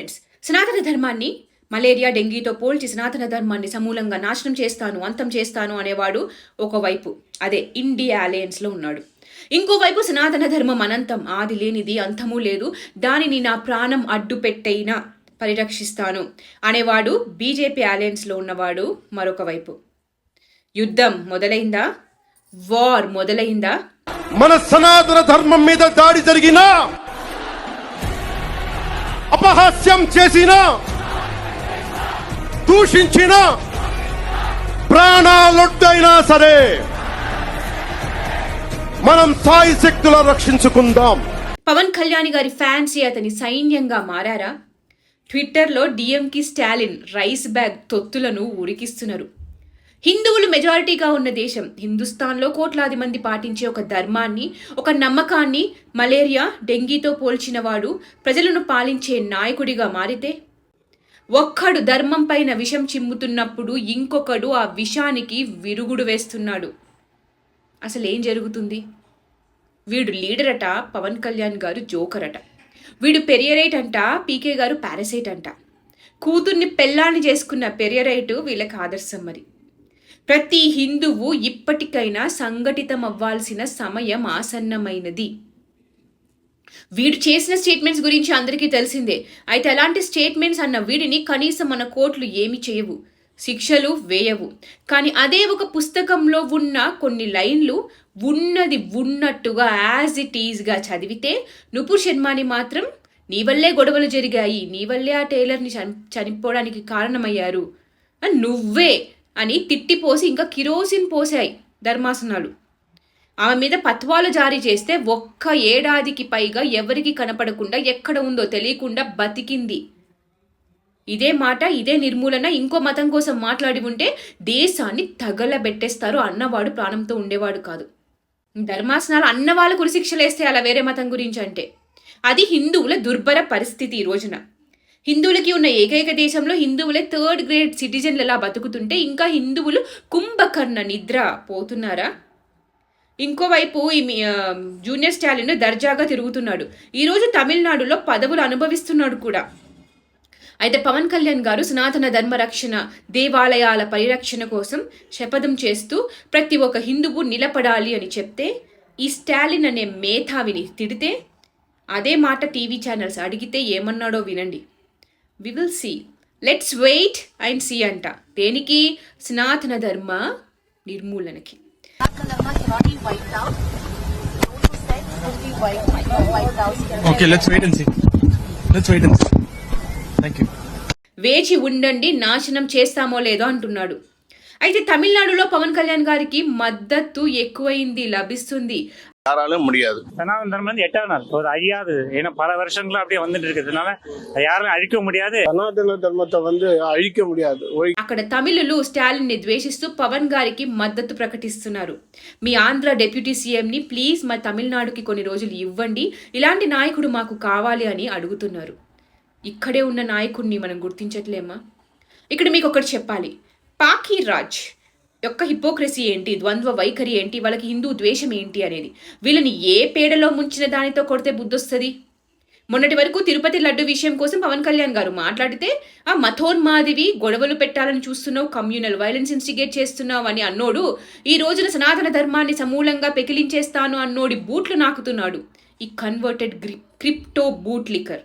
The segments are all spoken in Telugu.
ఫ్రెండ్స్ సనాతన ధర్మాన్ని మలేరియా డెంగీతో పోల్చి సనాతన ధర్మాన్ని సమూలంగా నాశనం చేస్తాను అంతం చేస్తాను అనేవాడు ఒకవైపు. అదే ఇండియా అలయన్స్లో ఉన్నాడు. ఇంకోవైపు సనాతన ధర్మం అనంతం ఆది లేనిది అంతము లేదు. దానిని నా ప్రాణం అడ్డు పెట్టైనా పరిరక్షిస్తాను అనేవాడు బీజేపీ అలయన్స్లో ఉన్నవాడు మరొక వైపు యుద్ధం మొదలైందా? వార్ మొదలైందా? మన సనాతన ధర్మం మీద దాడి జరిగినా అపహాస్యం చేసిన దూషించిన ప్రాణాలొడ్డైనా సరే మనం సాయి శక్తుల రక్షించుకుందాం. పవన్ కళ్యాణ్ గారి ఫ్యాన్సీ అతని సైన్యంగా మారారా? ట్విట్టర్లో డిఎంకి స్టాలిన్ రైస్ బ్యాగ్ తొత్తులను ఉరికిస్తున్నారు. హిందువులు మెజారిటీగా ఉన్న దేశం. హిందుస్థాన్లో కోట్లాది మంది పాటించే ఒక ధర్మాన్ని ఒక నమ్మకాన్ని మలేరియా డెంగీతో పోల్చినవాడు ప్రజలను పాలించే నాయకుడిగా మారితే? ఒక్కడు ధర్మం పైన విషం చిమ్ముతున్నప్పుడు ఇంకొకడు ఆ విషానికి విరుగుడు వేస్తున్నాడు. అసలు ఏం జరుగుతుంది? వీడు లీడర్ అట పవన్ కళ్యాణ్ గారు జోకర్ అట వీడు పెరియరైట్ అంట పీకే గారు పారసైట్ అంట. కూతుర్ని పెళ్ళాన్ని చేసుకున్న పెరియరైట్ వీళ్ళకి ఆదర్శం మరి. ప్రతి హిందువు ఇప్పటికైనా సంఘటితం అవ్వాల్సిన సమయం ఆసన్నమైనది. వీడు చేసిన స్టేట్మెంట్స్ గురించి అందరికీ తెలిసిందే. అయితే అలాంటి స్టేట్మెంట్స్ అన్న వీడిని కనీసం మన కోర్టులు ఏమి చేయవు శిక్షలు వేయవు. కానీ అదే ఒక పుస్తకంలో ఉన్న కొన్ని లైన్లు ఉన్నది ఉన్నట్టుగా యాజ్ ఇట్ ఈజ్గా చదివితే నుపుర్ శర్మాని మాత్రం నీ వల్లే గొడవలు జరిగాయి నీ వల్లే ఆ టైలర్ని చని చనిపోవడానికి కారణమయ్యారు. నువ్వే అని తిట్టిపోసి ఇంకా కిరోసిన్ పోసాయి ధర్మాసనాలు. ఆమె మీద పత్వాలు జారీ చేస్తే ఒక్క ఏడాదికి పైగా ఎవరికి కనపడకుండా ఎక్కడ ఉందో తెలియకుండా బతికింది. ఇదే మాట ఇదే నిర్మూలన ఇంకో మతం కోసం మాట్లాడి ఉంటే దేశాన్ని తగలబెట్టేస్తారు అన్నవాడు ప్రాణంతో ఉండేవాడు కాదు. ధర్మాసనాలు అన్నవాళ్ళు కురిశిక్షలేస్తే అలా వేరే మతం గురించి అంటే. అది హిందువుల దుర్భర పరిస్థితి ఈ రోజున. హిందువులకి ఉన్న ఏకైక దేశంలో హిందువులే థర్డ్ గ్రేడ్ సిటిజన్లు ఎలా బతుకుతుంటే ఇంకా హిందువులు కుంభకర్ణ నిద్ర పోతున్నారా? ఇంకోవైపు ఈ జూనియర్ స్టాలిన్ దర్జాగా తిరుగుతున్నాడు. ఈరోజు తమిళనాడులో పదవులు అనుభవిస్తున్నాడు కూడా. అయితే పవన్ కళ్యాణ్ గారు సనాతన ధర్మ రక్షణ దేవాలయాల పరిరక్షణ కోసం శపథం చేస్తూ ప్రతి ఒక్క హిందువు నిలబడాలి అని చెప్తే ఈ స్టాలిన్ అనే మేధావిని తిడితే అదే మాట టీవీ ఛానల్స్ అడిగితే ఏమన్నాడో వినండి. We will see let's wait and see అంట. దేనికి? సనాతన ధర్మ నిర్మూలనకి. వేచి ఉండండి నాశనం చేస్తామో లేదో అంటున్నాడు. అయితే తమిళనాడులో పవన్ కళ్యాణ్ గారికి మద్దతు ఎక్కువైంది లభిస్తుంది. யாராலும் முடியாது. சனாதன தர்மம் வந்து எட்டாவது நாள். ஒரு அழியாது. ஏன்னா பல வருஷங்களா அப்படியே வந்துட்டு இருக்கிறதுனால யாராலும் அழிக்க முடியாது. சனாதன தர்மத்தை வந்து அழிக்க முடியாது. அக்கட తమిళులు ஸ்டாலின் ని ద్వేషిస్తూ పవన్ గారికి మద్దతు ప్రకటిస్తున్నారు. మీ ఆంధ్ర డిప్యూటీ సీఎం ని ప్లీజ్ మా తమిళనాడుకి కొన్ని రోజులు ఇవ్వండి. ఇలాంటి నాయకుడు మాకు కావాలి అని అడుగుతున్నారు. ఇక్కడే ఉన్న నాయకుడిని మనం గుర్తించట్లేమా? ఇక్కడ మీకు ఒకటి చెప్పాలి. పాకీ రాజ్ యొక్క హిపోక్రసీ ఏంటి? ద్వంద్వ వైఖరి ఏంటి? వాళ్ళకి హిందూ ద్వేషం ఏంటి అనేది. వీళ్ళని ఏ పేడలో ముంచిన దానితో కొడితే బుద్ధొస్తుంది? మొన్నటి వరకు తిరుపతి లడ్డు విషయం కోసం పవన్ కళ్యాణ్ గారు మాట్లాడితే ఆ మథోన్మాదివి గొడవలు పెట్టాలని చూస్తున్నావు కమ్యూనల్ వైలెన్స్ ఇన్స్టిగేట్ చేస్తున్నావు అని అన్నోడు ఈ రోజున సనాతన ధర్మాన్ని సమూలంగా పెకిలించేస్తాను అన్నోడి బూట్లు నాకుతున్నాడు. ఈ కన్వర్టెడ్ గ్రి క్రిప్టో బూట్ లికర్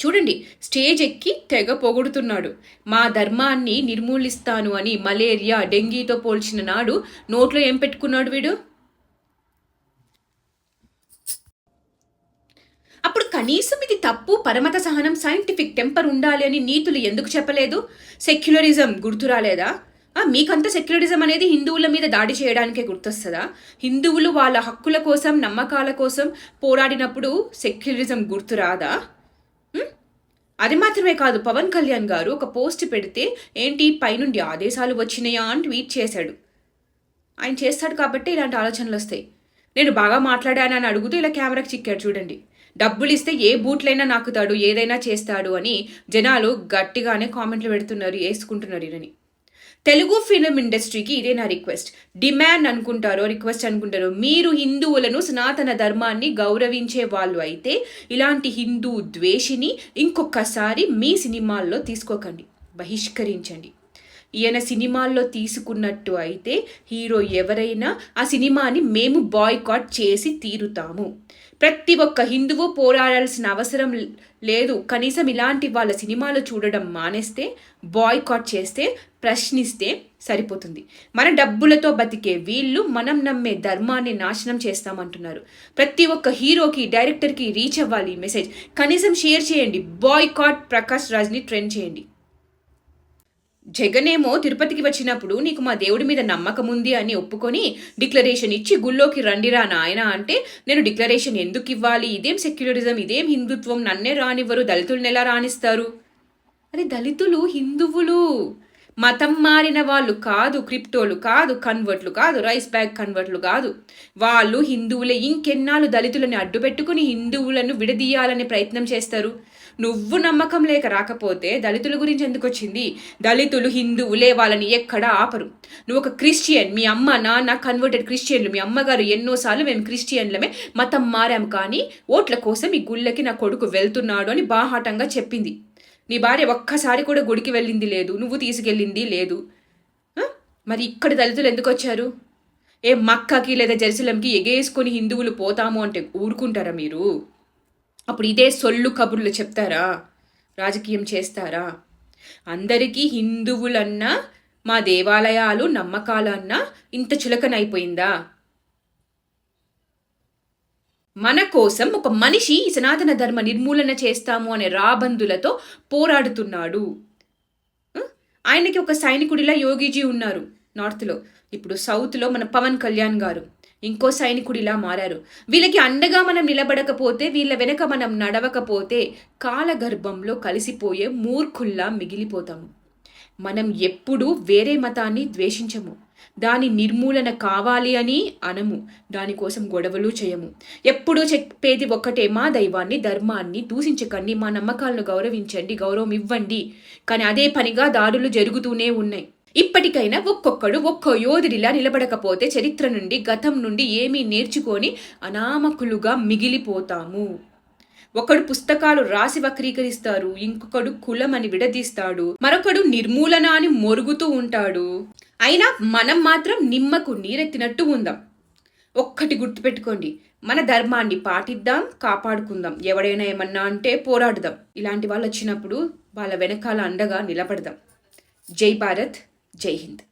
చూడండి స్టేజ్ ఎక్కి తెగ పొగుడుతున్నాడు. మా ధర్మాన్ని నిర్మూలిస్తాను అని మలేరియా డెంగీతో పోల్చిన నాడు నోట్లో ఏం పెట్టుకున్నాడు వీడు? అప్పుడు కనీసం ఇది తప్పు పరమత సహనం సైంటిఫిక్ టెంపర్ ఉండాలి అని నీతులు ఎందుకు చెప్పలేదు? సెక్యులరిజం గుర్తు రాలేదా? మీకంత సెక్యులరిజం అనేది హిందువుల మీద దాడి చేయడానికే గుర్తొస్తుందా? హిందువులు వాళ్ళ హక్కుల కోసం నమ్మకాల కోసం పోరాడినప్పుడు సెక్యులరిజం గుర్తు రాదా? అది మాత్రమే కాదు పవన్ కళ్యాణ్ గారు ఒక పోస్ట్ పెడితే ఏంటి పైనుండి ఆదేశాలు వచ్చినాయా అని ట్వీట్ చేశాడు. ఆయన చేస్తాడు కాబట్టి ఇలాంటి ఆలోచనలు వస్తాయి. నేను బాగా మాట్లాడానని అడుగుతూ ఇలా కెమెరాకి చిక్కాడు చూడండి. డబ్బులు ఇస్తే ఏ బూట్లైనా నాకుతాడు ఏదైనా చేస్తాడు అని జనాలు గట్టిగానే కామెంట్లు పెడుతున్నారు వేసుకుంటున్నారు ఈయనని. తెలుగు ఫిలిం ఇండస్ట్రీకి ఇదే నా రిక్వెస్ట్. డిమాండ్ అనుకుంటారో రిక్వెస్ట్ అనుకుంటారో మీరు హిందువులను సనాతన ధర్మాన్ని గౌరవించే వాళ్ళు అయితే ఇలాంటి హిందూ ద్వేషిని ఇంకొకసారి మీ సినిమాల్లో తీసుకోకండి. బహిష్కరించండి. ఈయన సినిమాల్లో తీసుకున్నట్టు అయితే హీరో ఎవరైనా ఆ సినిమాని మేము బాయ్కాట్ చేసి తీరుతాము. ప్రతి ఒక్క హిందువు పోరాడాల్సిన అవసరం లేదు. కనీసం ఇలాంటి వాళ్ళ సినిమాలు చూడడం మానేస్తే బాయ్కాట్ చేస్తే ప్రశ్నిస్తే సరిపోతుంది. మన డబ్బులతో బతికే వీళ్ళు మనం నమ్మే ధర్మాన్ని నాశనం చేస్తామంటున్నారు. ప్రతి ఒక్క హీరోకి డైరెక్టర్కి రీచ్ అవ్వాలి ఈ మెసేజ్. కనీసం షేర్ చేయండి. బాయ్కాట్ ప్రకాష్ రాజ్ని ట్రెండ్ చేయండి. జగనేమో తిరుపతికి వచ్చినప్పుడు నీకు మా దేవుడి మీద నమ్మకం ఉంది అని ఒప్పుకొని డిక్లరేషన్ ఇచ్చి గుళ్ళోకి రండిరా నాయన అంటే నేను డిక్లరేషన్ ఎందుకు ఇవ్వాలి? ఇదేం సెక్యులరిజం? ఇదేం హిందుత్వం? నన్నే రానివ్వరు. దళితుల్ని ఎలా రాణిస్తారు? అరే దళితులు హిందువులు. మతం మారిన వాళ్ళు కాదు క్రిప్టోలు కాదు కన్వర్ట్లు కాదు రైస్ బ్యాగ్ కన్వర్ట్లు కాదు. వాళ్ళు హిందువులే ఇంకెన్నాళ్ళు దళితులని అడ్డుపెట్టుకుని హిందువులను విడదీయాలనే ప్రయత్నం చేస్తారు. నువ్వు నమ్మకం లేక రాకపోతే దళితుల గురించి ఎందుకు వచ్చింది దళితులు హిందువులే వాళ్ళని ఎక్కడా ఆపరు. నువ్వు ఒక క్రిస్టియన్ మీ అమ్మ నాన్న కన్వర్టెడ్ క్రిస్టియన్లు మీ అమ్మగారు ఎన్నోసార్లు మేము క్రిస్టియన్లమే మతం మారాం కానీ ఓట్ల కోసం ఈ గుళ్ళకి నా కొడుకు వెళ్తున్నాడు అని బాహాటంగా చెప్పింది. నీ భార్య ఒక్కసారి కూడా గుడికి వెళ్ళింది లేదు నువ్వు తీసుకెళ్ళింది లేదు. మరి ఇక్కడ దళితులు ఎందుకు వచ్చారు? ఏ మక్కకి లేదా జెరూసలంకి ఎగేసుకొని హిందువులు పోతాము అంటే ఊరుకుంటారా మీరు? అప్పుడు ఇదే సొల్లు కబుర్లు చెప్తారా? రాజకీయం చేస్తారా? అందరికీ హిందువులన్నా మా దేవాలయాలు నమ్మకాలన్నా ఇంత చులకనైపోయిందా? మన కోసం ఒక మనిషి ఈ సనాతన ధర్మ నిర్మూలన చేస్తాము అనే రాబందులతో పోరాడుతున్నాడు. ఆయనకి ఒక సైనికుడిలా యోగిజీ ఉన్నారు నార్త్లో. ఇప్పుడు సౌత్లో మన పవన్ కళ్యాణ్ గారు ఇంకో సైనికుడిలా మారారు. వీళ్ళకి అండగా మనం నిలబడకపోతే వీళ్ళ వెనక మనం నడవకపోతే కాలగర్భంలో కలిసిపోయే మూర్ఖుల్లా మిగిలిపోతాము. మనం ఎప్పుడూ వేరే మతాన్ని ద్వేషించము. దాని నిర్మూలన కావాలి అని అనము. దానికోసం గొడవలు చేయము. ఎప్పుడూ చెప్పేది ఒక్కటే మా దైవాన్ని ధర్మాన్ని దూషించకండి మా నమ్మకాలను గౌరవించండి గౌరవం ఇవ్వండి. కానీ అదే పనిగా దాడులు జరుగుతూనే ఉన్నాయి. ఇప్పటికైనా ఒక్కొక్కడు ఒక్కో యోధుడిలా నిలబడకపోతే చరిత్ర నుండి గతం నుండి ఏమీ నేర్చుకొని అనామకులుగా మిగిలిపోతాము. ఒకడు పుస్తకాలు రాసి వక్రీకరిస్తారు ఇంకొకడు కులం అని విడదీస్తాడు మరొకడు నిర్మూలన అని మొరుగుతూ ఉంటాడు. అయినా మనం మాత్రం నిమ్మకు నీరెత్తినట్టు ఉందాం. ఒక్కటి గుర్తుపెట్టుకోండి మన ధర్మాన్ని పాటిద్దాం కాపాడుకుందాం. ఎవడైనా ఏమన్నా అంటే పోరాడుదాం. ఇలాంటి వాళ్ళు వచ్చినప్పుడు వాళ్ళ వెనకాల అండగా నిలబడదాం. జై భారత్ జై హింద్.